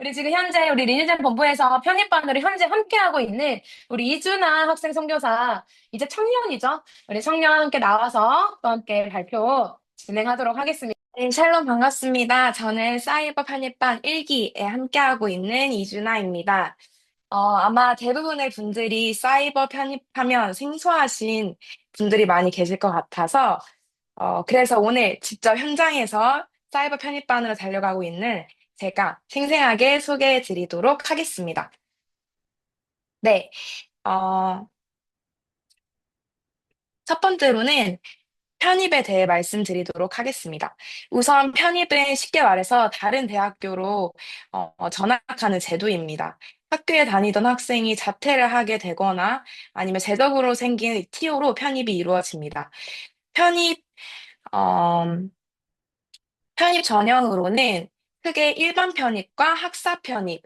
우리 지금 현재 우리 리니젠 본부에서 편입반으로 현재 함께하고 있는 우리 이준아 학생 선교사, 이제 청년이죠. 우리 청년 함께 나와서 또 함께 발표 진행하도록 하겠습니다. 네, 샬롬 반갑습니다. 저는 사이버 편입반 1기에 함께하고 있는 이준아입니다. 어, 아마 대부분의 분들이 사이버 편입하면 생소하신 분들이 많이 계실 것 같아서 어, 그래서 오늘 직접 현장에서 사이버 편입반으로 달려가고 있는 제가 생생하게 소개해 드리도록 하겠습니다. 네, 어, 첫 번째로는 편입에 대해 말씀드리도록 하겠습니다. 우선 편입은 쉽게 말해서 다른 대학교로 어, 어, 전학하는 제도입니다. 학교에 다니던 학생이 자퇴를 하게 되거나 아니면 제적으로 생긴 TO로 편입이 이루어집니다. 편입, 어, 편입 전형으로는 크게 일반 편입과 학사 편입이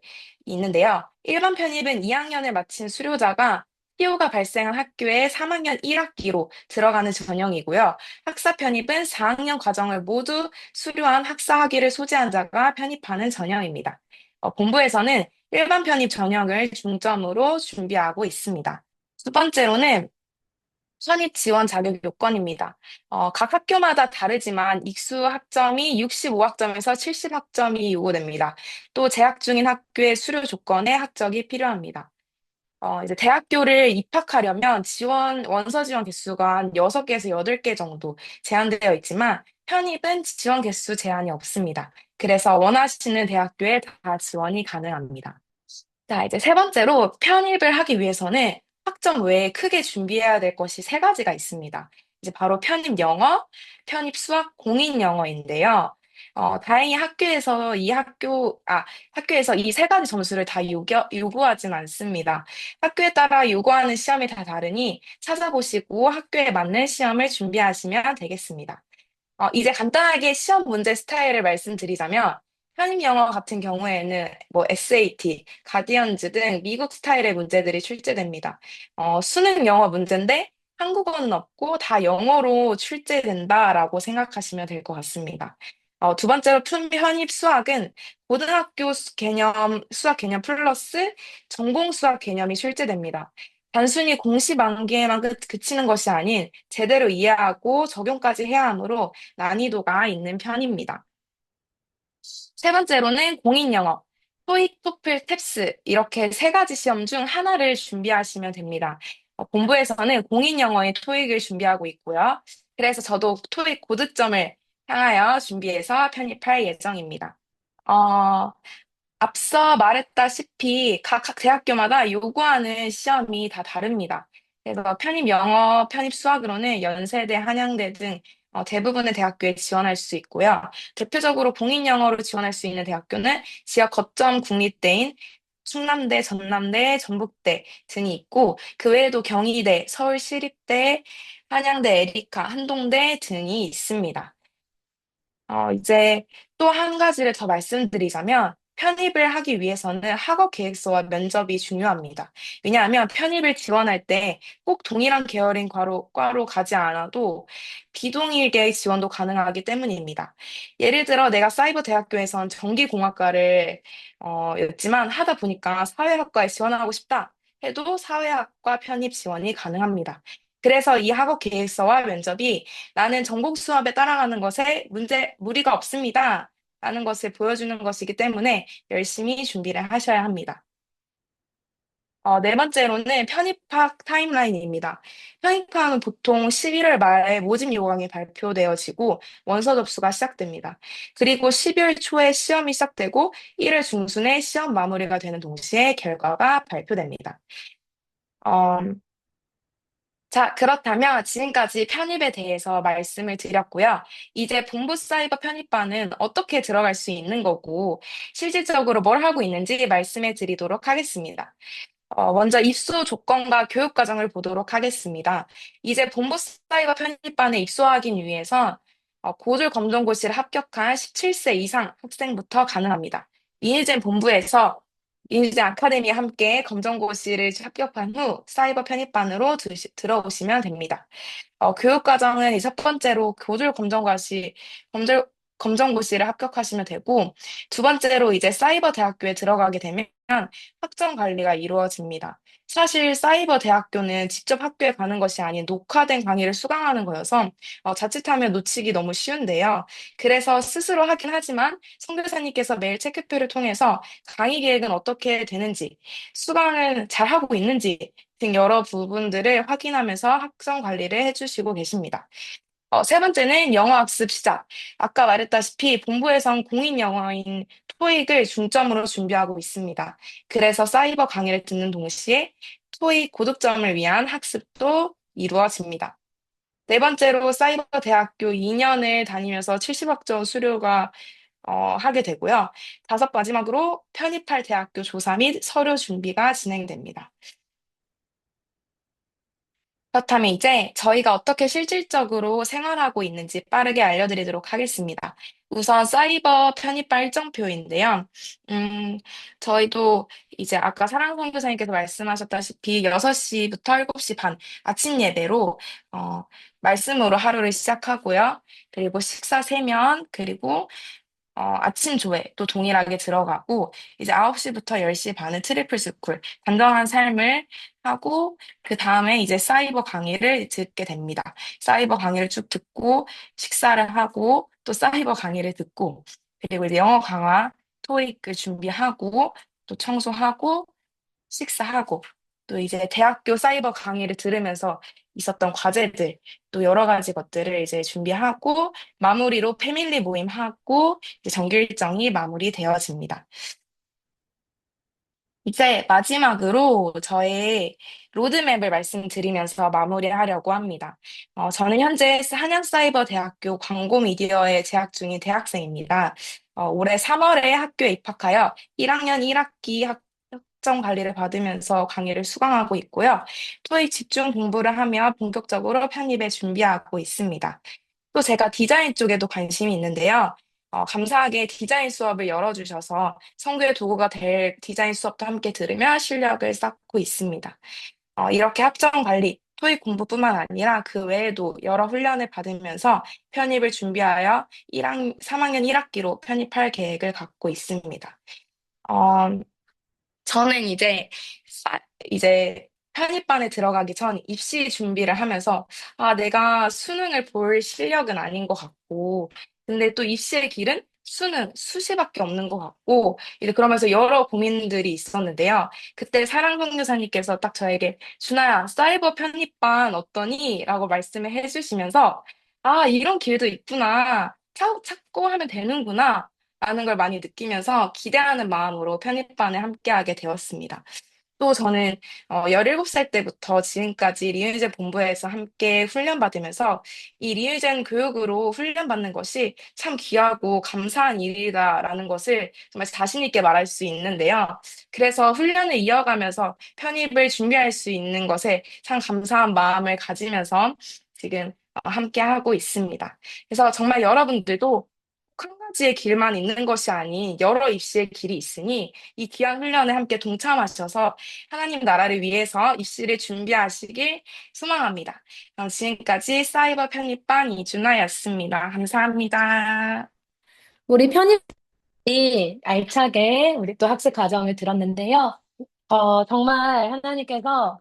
있는데요. 일반 편입은 2학년을 마친 수료자가 TO가 발생한 학교에 3학년 1학기로 들어가는 전형이고요. 학사 편입은 4학년 과정을 모두 수료한 학사 학위를 소지한 자가 편입하는 전형입니다. 어, 본부에서는 일반 편입 전형을 중점으로 준비하고 있습니다. 두 번째로는 선입 지원 자격 요건입니다. 어, 각 학교마다 다르지만 익수 학점이 65학점에서 70학점이 요구됩니다. 또 재학 중인 학교의 수료 조건에 학적이 필요합니다. 어, 이제 대학교를 입학하려면 지원, 원서 지원 개수가 한 6개에서 8개 정도 제한되어 있지만 편입은 지원 개수 제한이 없습니다. 그래서 원하시는 대학교에 다 지원이 가능합니다. 자, 이제 세 번째로 편입을 하기 위해서는 학점 외에 크게 준비해야 될 것이 세 가지가 있습니다. 이제 바로 편입 영어, 편입 수학, 공인 영어인데요. 어, 다행히 학교에서 이 학교, 아, 학교에서 이 세 가지 점수를 다 요겨, 요구하진 않습니다. 학교에 따라 요구하는 시험이 다 다르니 찾아보시고 학교에 맞는 시험을 준비하시면 되겠습니다. 어, 이제 간단하게 시험 문제 스타일을 말씀드리자면, 편입 영어 같은 경우에는 뭐 SAT, 가디언즈 등 미국 스타일의 문제들이 출제됩니다. 어, 수능 영어 문제인데 한국어는 없고 다 영어로 출제된다라고 생각하시면 될 것 같습니다. 어, 두 번째로 편입 수학은 고등학교 수- 개념, 수학 개념 플러스 전공 수학 개념이 출제됩니다. 단순히 공시 만기에만 그- 그치는 것이 아닌 제대로 이해하고 적용까지 해야 하므로 난이도가 있는 편입니다. 세 번째로는 공인 영어, 토익, 토플, 탭스 이렇게 세 가지 시험 중 하나를 준비하시면 됩니다. 어, 본부에서는 공인 영어의 토익을 준비하고 있고요. 그래서 저도 토익 고득점을 향하여 준비해서 편입할 예정입니다. 어, 앞서 말했다시피 각, 각 대학교마다 요구하는 시험이 다 다릅니다. 그래서 편입 영어, 편입 수학으로는 연세대, 한양대 등 어, 대부분의 대학교에 지원할 수 있고요. 대표적으로 공인 영어로 지원할 수 있는 대학교는 지역 거점 국립대인 충남대, 전남대, 전북대 등이 있고 그 외에도 경희대, 서울시립대, 한양대, 에리카, 한동대 등이 있습니다. 어, 이제 또 한 가지를 더 말씀드리자면, 편입을 하기 위해서는 학업 계획서와 면접이 중요합니다. 왜냐하면 편입을 지원할 때 꼭 동일한 계열인 과로, 과로 가지 않아도 비동일계 지원도 가능하기 때문입니다. 예를 들어 내가 사이버 대학교에선 전기공학과를 어, 였지만 하다 보니까 사회학과에 지원하고 싶다 해도 사회학과 편입 지원이 가능합니다. 그래서 이 학업 계획서와 면접이 나는 전공 수업에 따라가는 것에 문제, 무리가 없습니다. 라는 것을 보여주는 것이기 때문에 열심히 준비를 하셔야 합니다. 어, 네 번째로는 편입학 타임라인입니다. 편입학은 보통 11월 말에 모집 요강이 발표되어지고 원서 접수가 시작됩니다. 그리고 12월 초에 시험이 시작되고 1월 중순에 시험 마무리가 되는 동시에 결과가 발표됩니다. 어, 자, 그렇다면 지금까지 편입에 대해서 말씀을 드렸고요. 이제 본부 사이버 편입반은 어떻게 들어갈 수 있는 거고, 실질적으로 뭘 하고 있는지 말씀해 드리도록 하겠습니다. 어, 먼저 입수 조건과 교육 과정을 보도록 하겠습니다. 이제 본부 사이버 편입반에 입소하기 위해서 어, 고졸 검정고시를 합격한 17세 이상 학생부터 가능합니다. 이니젠 본부에서 이니젠 아카데미와 함께 검정고시를 합격한 후 사이버 편입반으로 드시- 들어오시면 됩니다. 어, 교육 과정은 이 첫 번째로 고졸 검정고시, 검졸, 검정고시를 합격하시면 되고, 두 번째로 이제 사이버 대학교에 들어가게 되면 학점 관리가 이루어집니다. 사실 사이버 대학교는 직접 학교에 가는 것이 아닌 녹화된 강의를 수강하는 거여서 어, 자칫하면 놓치기 너무 쉬운데요. 그래서 스스로 하긴 하지만 선교사님께서 매일 체크표를 통해서 강의 계획은 어떻게 되는지, 수강은 잘 하고 있는지 등 여러 부분들을 확인하면서 학점 관리를 해주시고 계십니다. 어, 세 번째는 영어 학습 시작. 아까 말했다시피 본부에선 공인 영어인 토익을 중점으로 준비하고 있습니다. 그래서 사이버 강의를 듣는 동시에 토익 고득점을 위한 학습도 이루어집니다. 네 번째로 사이버 대학교 2년을 다니면서 70학점 수료가 어, 하게 되고요. 다섯 마지막으로 편입할 대학교 조사 및 서류 준비가 진행됩니다. 그렇다면 이제 저희가 어떻게 실질적으로 생활하고 있는지 빠르게 알려드리도록 하겠습니다. 우선 사이버 편입반 일정표인데요. 음, 저희도 이제 아까 사랑 선교사님께서 말씀하셨다시피 6시부터 7시 반 아침 예배로 어, 말씀으로 하루를 시작하고요. 그리고 식사 세면 그리고 어, 아침 조회 또 동일하게 들어가고 이제 9시부터 10시 반은 트리플 스쿨 단정한 삶을 하고 그 다음에 이제 사이버 강의를 듣게 됩니다. 사이버 강의를 쭉 듣고 식사를 하고 또 사이버 강의를 듣고 그리고 이제 영어 강화 토익을 준비하고 또 청소하고 식사하고 또 이제 대학교 사이버 강의를 들으면서 있었던 과제들 또 여러 가지 것들을 이제 준비하고 마무리로 패밀리 모임하고 이제 정규 일정이 마무리되어집니다. 이제 마지막으로 저의 로드맵을 말씀드리면서 마무리하려고 합니다. 어, 저는 현재 한양사이버대학교 광고미디어에 재학 중인 대학생입니다. 어, 올해 3월에 학교에 입학하여 1학년 1학기 학, 학점 관리를 받으면서 강의를 수강하고 있고요. 토익 집중 공부를 하며 본격적으로 편입에 준비하고 있습니다. 또 제가 디자인 쪽에도 관심이 있는데요. 어, 감사하게 디자인 수업을 열어주셔서 성교의 도구가 될 디자인 수업도 함께 들으며 실력을 쌓고 있습니다. 어, 이렇게 학점 관리, 토익 공부뿐만 아니라 그 외에도 여러 훈련을 받으면서 편입을 준비하여 1학, 3학년 1학기로 편입할 계획을 갖고 있습니다. 어, 저는 이제, 사- 이제 편입반에 들어가기 전 입시 준비를 하면서, 아, 내가 수능을 볼 실력은 아닌 것 같고, 근데 또 입시의 길은 수능, 수시밖에 없는 것 같고, 이제 그러면서 여러 고민들이 있었는데요. 그때 사랑 선 교사님께서 딱 저에게, 준아야, 사이버 편입반 어떠니? 라고 말씀을 해주시면서, 아, 이런 길도 있구나. 찾, 찾고 하면 되는구나. 라는 걸 많이 느끼면서 기대하는 마음으로 편입반에 함께하게 되었습니다. 또 저는 어, 17살 때부터 지금까지 리유젠 본부에서 함께 훈련받으면서 이 리유젠 교육으로 훈련받는 것이 참 귀하고 감사한 일이다라는 것을 정말 자신 있게 말할 수 있는데요. 그래서 훈련을 이어가면서 편입을 준비할 수 있는 것에 참 감사한 마음을 가지면서 지금 어, 함께 하고 있습니다. 그래서 정말 여러분들도 한 가지의 길만 있는 것이 아닌 여러 입시의 길이 있으니 이 귀한 훈련에 함께 동참하셔서 하나님 나라를 위해서 입시를 준비하시길 소망합니다. 지금까지 사이버 편입반 이준아였습니다. 감사합니다. 우리 편입이 알차게 우리 또 학습 과정을 들었는데요. 어, 정말 하나님께서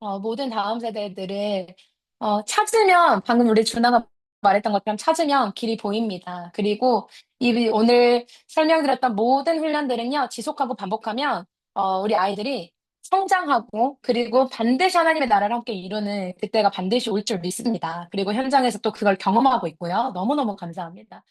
어, 모든 다음 세대들을 어, 찾으면 방금 우리 준하가 말했던 것처럼 찾으면 길이 보입니다. 그리고 이 오늘 설명드렸던 모든 훈련들은요, 지속하고 반복하면 어, 우리 아이들이 성장하고 그리고 반드시 하나님의 나라를 함께 이루는 그때가 반드시 올 줄 믿습니다. 그리고 현장에서 또 그걸 경험하고 있고요. 너무너무 감사합니다.